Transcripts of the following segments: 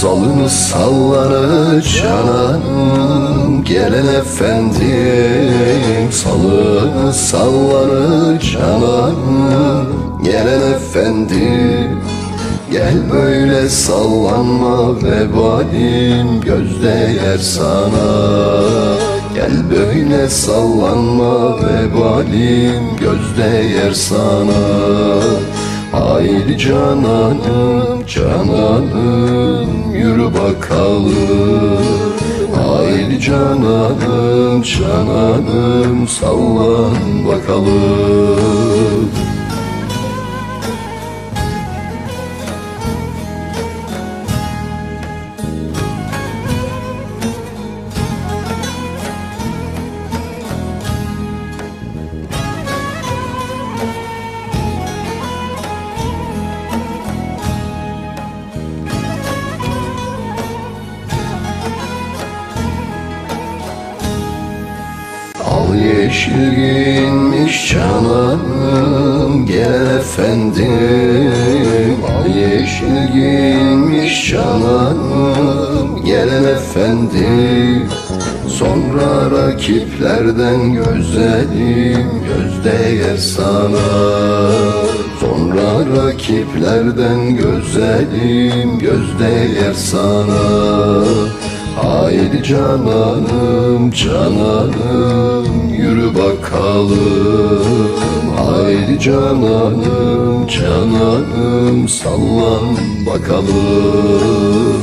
Salını sallanı cananım Gelen efendim. Salını sallanı cananım Gelen efendim. Gel böyle sallanma vebalim Gözde yer sana. Gel böyle sallanma vebalim Gözde yer sana Haydi cananım cananım Yürü bakalım. Haydi cananım cananım Sallan bakalım Al yeşil giyinmiş cananım Gel efendim. Al yeşil giyinmiş cananım Gelen efendim. Sonra rakiplerden güzelim Gözde yer sana. Sonra rakiplerden güzelim Gözde yer sana Haydi cananım cananım yürü bakalım. Haydi cananım cananım sallan bakalım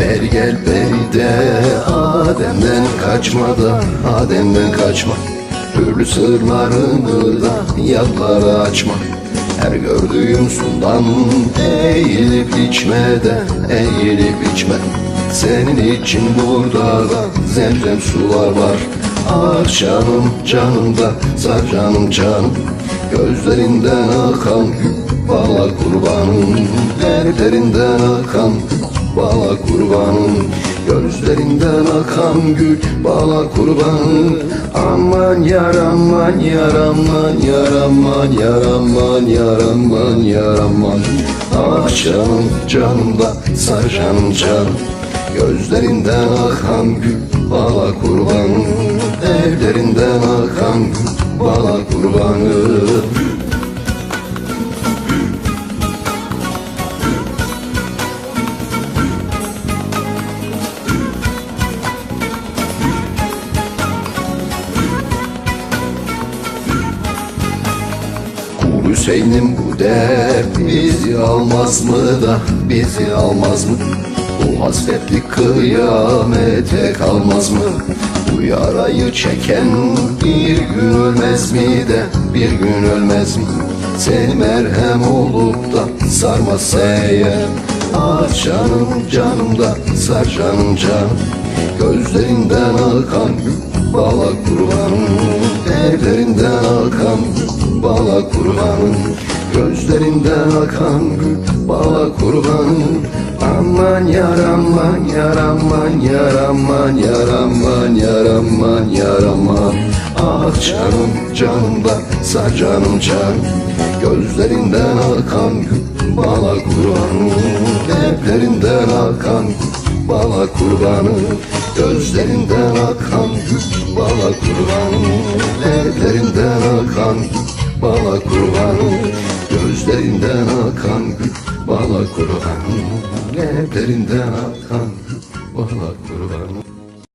Beri gel beri de Adem'den kaçma da Adem'den kaçma. Türlü sırlarını da Yatlara açma. Her gördüğün sudan Eğilip içme de Eğilip içme. Senin için burada da Zemzem sular var. Ah canım canım da Sar canım. Canım Gözlerinden akan Bala kurbanım. Derlerinden akan Bala kurbanım Gözlerinden akan gül. Bala kurbanım Aman yar aman yar aman yar aman yar aman yar Ah canım canım da sar canım canım Gözlerinden akan gül Bala kurbanım Evlerinden akan gül Bala kurbanım Hüseyin'im bu dert bizi almaz mı da bizi almaz mı? Bu hasretli kıyamete kalmaz mı? Bu yarayı çeken bir gün ölmez mi de bir gün ölmez mi? Seni merhem olup da sarmazsa eğer Ah canım canım da sar canım canım Gözlerinden akan bala kurbanım Evlerinden akan bala kurbanım Gözlerinden akan bala kurbanım Aman yar aman yar aman yar aman yar aman yar aman yar aman Ah canım canım da sar canım canım Gözlerinden akan bala kurbanım Evlerinden akan bala kurbanım Gözlerinden akan gül bana kurban. Ellerinden akan gül bana kurban Gözlerinden akan bana kurban Ellerinden akan